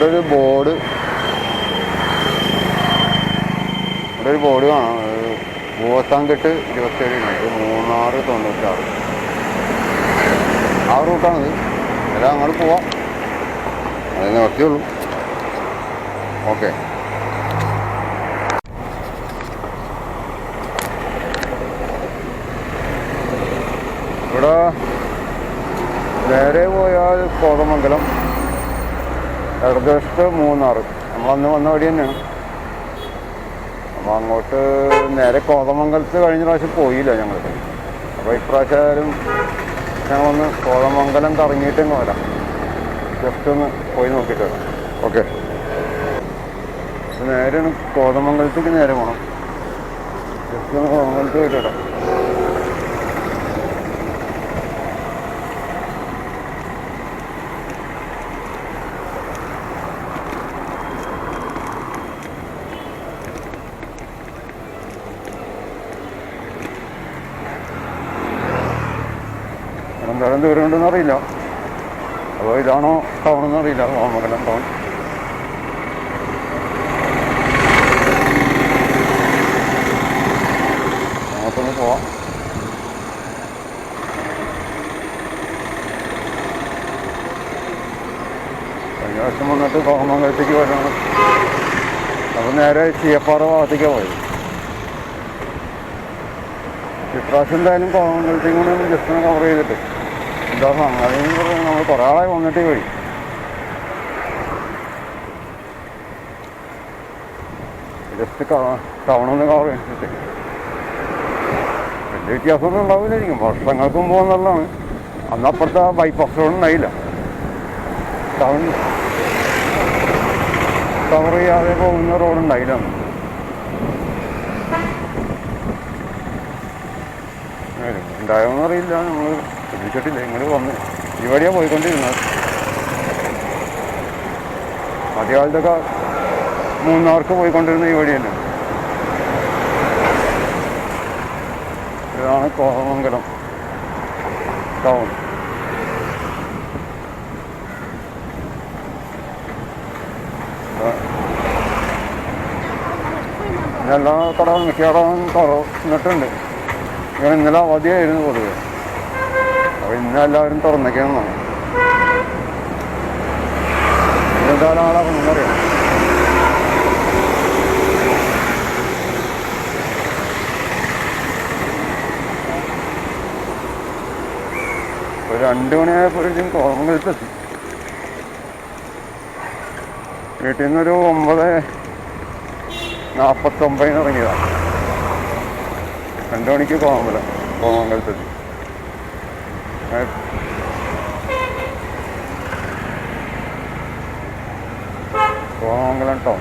ഇവിടെ ഒരു ബോർഡ് ഇവിടെ ഒരു ബോർഡ് കാണാം ഭൂവത്താങ്കെട്ട് ഇരുപത്തേഴ് മൂന്നാറ് തൊണ്ണൂറ്റാറ്. ആ റൂട്ടാണിത്. എല്ലാം അങ്ങോട്ട് പോവാം. അത് നിവർത്തിയുള്ളൂ ഓക്കെ. ഇവിടെ നേരെ പോയാൽ കോതമംഗലം. ഇടതുവശത്ത് മൂന്നാറ്. നമ്മളന്ന് വന്ന വഴി തന്നെയാണ്. അപ്പോൾ അങ്ങോട്ട് നേരെ കോതമംഗലത്ത് കഴിഞ്ഞ പ്രാവശ്യം പോയില്ല ഞങ്ങൾ. അപ്പോൾ ഇപ്രാവശ്യം ഞങ്ങളൊന്ന് കോതമംഗലം കറങ്ങിയിട്ട് അങ്ങ് വരാം. ജസ്റ്റ് ഒന്ന് പോയി നോക്കിയിട്ട് വരാം. ഓക്കെ. നേരെയാണ് കോതമംഗലത്തേക്ക് നേരെ പോകണം ജസ്റ്റ് ഒന്ന് കോതമംഗലത്ത് പോയിട്ട് വരാം. എന്തായാലും ദൂരം ഉണ്ടെന്ന് അറിയില്ല. അപ്പോൾ ഇതാണോ ടൗൺ എന്ന് അറിയില്ല. കോമംഗലം ടൗൺ അങ്ങോട്ടൊന്ന് പോവാം. കഴിഞ്ഞ വർഷം വന്നിട്ട് കോമംഗലത്തേക്ക് അപ്പോൾ നേരെ ചീയപ്പാറ ഭാഗത്തേക്കാണ് പോയത്. ഇപ്രാവശ്യം എന്തായാലും കോമംഗലത്തേക്ക് കൂടെ ജസ്റ്റ് കവർ ചെയ്തിട്ട്. എന്താ സംഗതി നമ്മൾ കുറേ ആളെ വന്നിട്ട് പോയി. ജസ്റ്റ് ടൗണൊന്ന് കവർ ചെയ്തിട്ട്. വലിയ വ്യത്യാസമൊന്നും ഉണ്ടാവില്ലായിരിക്കും. വർഷങ്ങൾക്ക് മുമ്പ് വന്നുള്ളതാണ് അന്ന് അപ്പുറത്തെ ബൈപ്പാസ് റോഡ് ഉണ്ടായില്ല. ടൗൺ കവർ ചെയ്യാതെ പോകുന്ന റോഡ് ഉണ്ടായോന്ന് അറിയില്ല നമ്മൾ ശ്രദ്ധിച്ചിട്ടില്ല ഇങ്ങോട്ട് വന്ന്. ഈ വഴിയാണ് പോയിക്കൊണ്ടിരുന്നത്. ആദ്യകാലത്തൊക്കെ മൂന്നാർക്ക് പോയിക്കൊണ്ടിരുന്ന ഈ വഴി തന്നെ. ഇതാണ് കോതമംഗലം ടൗൺ. എല്ലാ കടകളും മിക്ക കടകളും തുറന്നിട്ടുണ്ട്. ഇങ്ങനെ ഇന്നലെ അവധിയായിരുന്നു പൊതുവെ. ഇന്ന് എല്ലാവരും തുറന്നേക്കാണെന്നാണ് എന്തായാലും ആളാണെന്നറിയാം ഒരു രണ്ട് മണിയായപ്പോഴേക്കും കോതമംഗലത്തെത്തി വീട്ടിൽ നിന്നൊരു ഒമ്പത് നാൽപ്പത്തൊമ്പതിന് ഇറങ്ങിയതാണ് രണ്ട് മണിക്ക് കോതമംഗലം കോതമംഗലത്തെത്തി കോതമംഗലം ടൗൺ.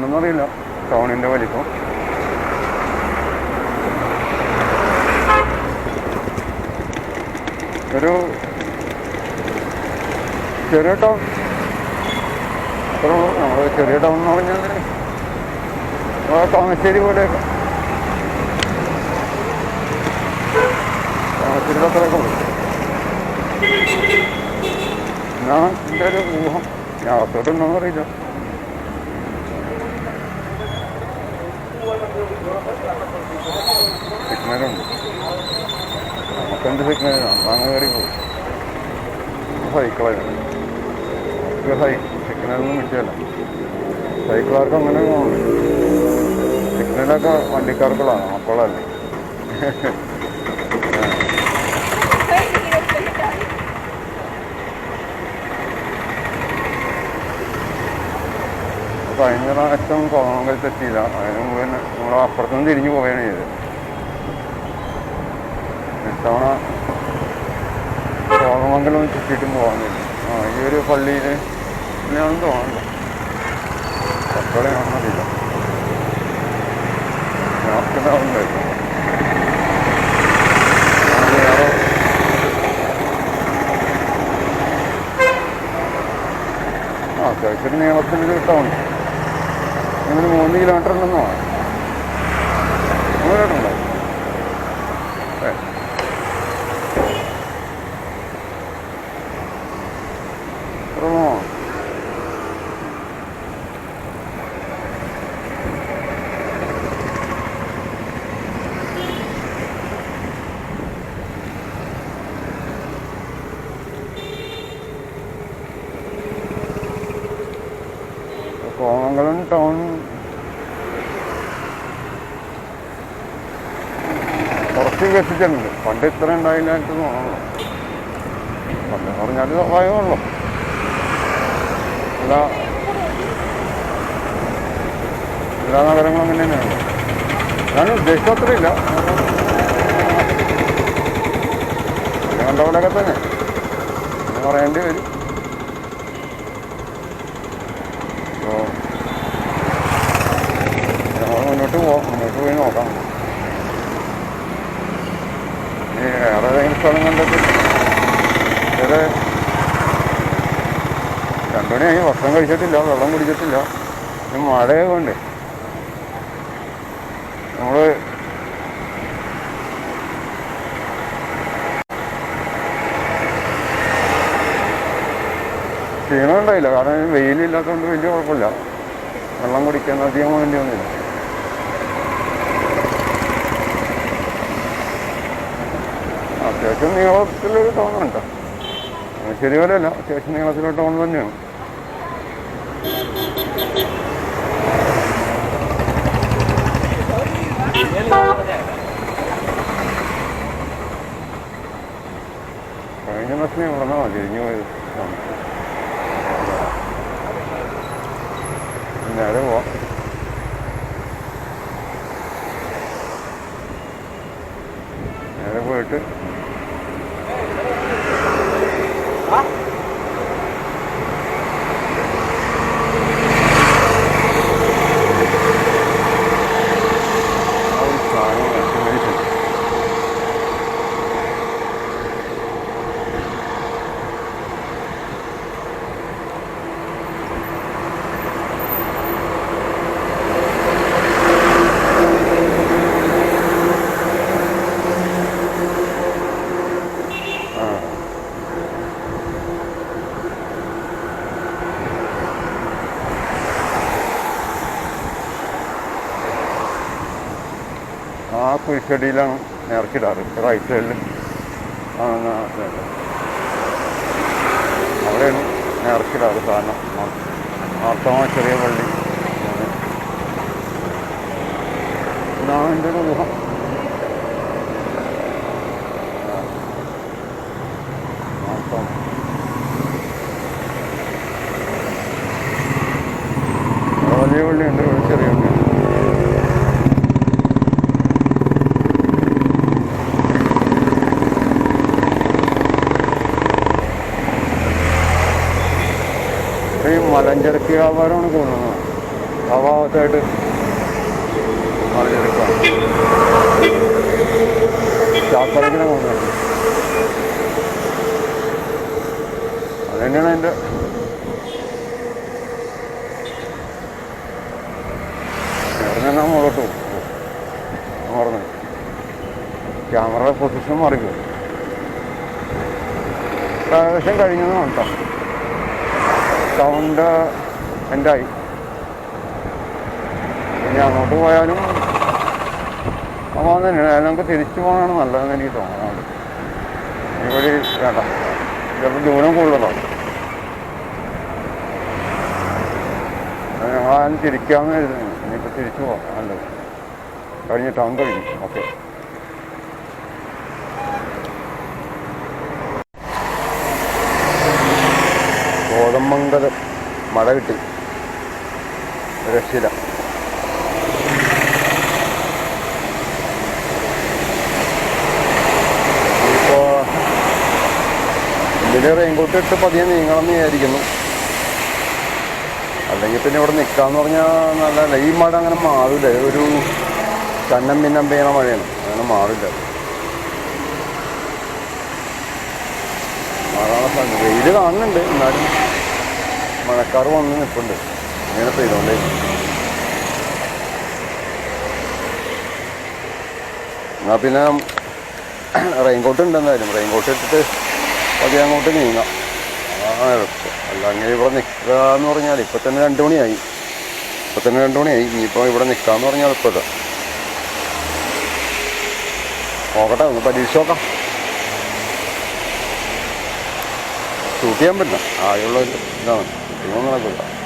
എത്രത്തോളം ഉണ്ടെന്നറിയില്ല ടൗണിന്റെ വലിപ്പം. ഒരു ചെറിയ ടൗൺ. നമ്മൾ ചെറിയ ടൗൺ എന്ന് പറഞ്ഞാൽ താമശ്ശേരി പോലെ താമരശ്ശേരി അത്രയൊക്കെ ഉള്ളു. എന്നാണ് എന്റെ ഒരു ഊഹം. ഞാൻ അകത്തോട്ടുണ്ടോന്ന് അറിയില്ല. സിഗ്നലുണ്ട്. നമുക്കെന്ത് സിഗ്നലാണ് അങ്ങ് കയറി പോകും സൈക്കിളായിരുന്നു നമുക്ക് സൈ സിഗ്നലൊന്നും കിട്ടിയല്ല. സൈക്കിളാർക്ക് അങ്ങനെ സിഗ്നലൊക്കെ വണ്ടിക്കാർക്കുള്ളതാണ്. മക്കളല്ലേ. കഴിഞ്ഞ പ്രാവശ്യം കോതമംഗലത്ത് എത്തിയില്ല. അതിന് മുമ്പ് നമ്മൾ അപ്പുറത്തുനിന്ന് തിരിഞ്ഞു പോവുകയാണ് ചെയ്തത്. ഇത്തവണ കോതമംഗലം ചുറ്റിയിട്ടും പോകുന്നില്ല ആ ഈ ഒരു പള്ളിയിൽ തന്നെയാണെന്ന് തോന്നുന്നു. കുറച്ചുകൂടെ ആണെന്നറിയില്ല. ആ അത്യാവശ്യം നീളത്തിൽ കിട്ടാൻ ഇങ്ങനെ മൂന്ന് കിലോമീറ്റർ ഉണ്ടെന്നോ ഉണ്ടോ ഏ. ഇത്രയുള്ളോ? കോമംഗലം ടൗൺ കുറച്ച് വികസിച്ചിട്ടുണ്ട്. പണ്ട് ഇത്ര ഉണ്ടായില്ലായിട്ട് തോന്നുന്നു പണ്ട് പറഞ്ഞാൽ സ്വാഭാവികമുള്ളൂ എല്ലാ എല്ലാ നഗരങ്ങളും അങ്ങനെ തന്നെയാണ് ഞാൻ ഉദ്ദേശിച്ച അത്രയില്ല. കണ്ട പോലെയൊക്കെ തന്നെ. പറയേണ്ടി വരും അപ്പോൾ ഞങ്ങൾ മുന്നോട്ട് പോവാം മുന്നോട്ട് പോയി നോക്കാം ഇനി വേറെ ഏതെങ്കിലും സ്ഥലം കണ്ടിട്ട് വേറെ രണ്ടു ഭക്ഷണം വെള്ളം കുടിച്ചിട്ടില്ല. ഇനി മഴയെ കൊണ്ട് നമ്മൾ ക്ഷീണം ഉണ്ടായില്ല. കാരണം വെയിലില്ലാത്തതുകൊണ്ട് വലിയ കുഴപ്പമില്ല. വെള്ളം കുടിക്കാൻ അധികം വേണ്ടി വന്നില്ല. അത്യാവശ്യം നീളത്തിലൊരു ടൗണുണ്ട്. ശരി പോലെയല്ല അത്യാവശ്യം നീളത്തിലൊരു ടോൺ തന്നെയാണ്. കഴിഞ്ഞ ബസ്സിനെ ഇവിടെ നിന്നാണ് തിരിഞ്ഞു പോയത് പോയിട്ട് ആ ഒരു സാധനം കസ്റ്റമൈസ് ആ ആ കുഴിച്ചെടിയിലാണ് നേർച്ചിടാറ് റൈറ്റ് സൈഡിൽ. അവിടെയാണ് നേർച്ചിടാറ് സാധനം. മാർത്തമ ചെറിയ പള്ളി. ഇതാണ് എന്റെ ഒരു ഊഹം വലിയ പള്ളിയുണ്ട് ഈ മലഞ്ചരക്ക് വ്യാപാരമാണ് കൂടുന്നത് ആ ഭാഗത്തായിട്ട് മലഞ്ചരക്കാണ് ചാക്കരക്കിനെ കൊണ്ടുവരുന്നത് അതന്നെയാണ് തന്നെയാണ് എന്റെ ക്യാമറ പൊസിഷൻ മാറിക്കും ഏകദേശം കഴിഞ്ഞെന്ന് കേട്ടോ സൗണ്ട് എന്റായി ഇനി അങ്ങോട്ട് പോയാലും അപ്പോൾ തന്നെയാണ്. നമുക്ക് തിരിച്ചു പോകാനാണ് നല്ലതെന്ന് എനിക്ക് തോന്നുന്നത് ഇവിടെ വേണ്ട. ചിലപ്പോൾ ദൂരം കൂടുതലാണ് ഞങ്ങളാരും തിരിക്കാമെന്ന് കരുതുന്നു. ഇനിയിപ്പോൾ തിരിച്ചു പോകാം. നല്ലത്. കഴിഞ്ഞ് ടൗൺ കഴിഞ്ഞു. ഓക്കെ കോതമംഗലം മഴ കിട്ടി. രക്ഷയില്ല. ഇപ്പോൾ ഇതിൽ റെയിൻകോട്ട് ഇട്ട് പതിയെ നീങ്ങണമെന്ന് വിചാരിക്കുന്നു. അല്ലെങ്കിൽ പിന്നെ ഇവിടെ നിൽക്കാന്ന് പറഞ്ഞാൽ നല്ല ഈ മഴ അങ്ങനെ മാറില്ല ഒരു ചന്നം പിന്നം പെയ്യണ മഴയാണ്. അങ്ങനെ മാറില്ല. മഴ വെയിൽ കാണുന്നുണ്ട്. എന്നാലും മഴക്കാർ വന്ന് നിൽപ്പുണ്ട്. ഇങ്ങനെ പെയ്തോണ്ടേ. എന്നാൽ പിന്നെ റെയിൻകോട്ട് ഉണ്ട് എന്തായാലും റെയിൻകോട്ട് ഇട്ടിട്ട് പതിയെ അങ്ങോട്ട് നീങ്ങാം. ആ എളുപ്പം അല്ലെങ്കിൽ ഇവിടെ നിൽക്കുക എന്ന് പറഞ്ഞാൽ ഇപ്പം തന്നെ രണ്ട് മണിയായി. ഇപ്പം തന്നെ രണ്ട് മണിയായി. ഇനിയിപ്പോൾ ഇവിടെ നിൽക്കാന്ന് പറഞ്ഞാൽ എളുപ്പമില്ല നോക്കട്ടെ ഒന്ന് പരീക്ഷ നോക്കാം. ഷൂട്ട് ചെയ്യാൻ പറ്റില്ല ആകെയുള്ള ഒരു ഇതാണ് ഷൂട്ടിങ്ങൊന്നും നടക്കില്ല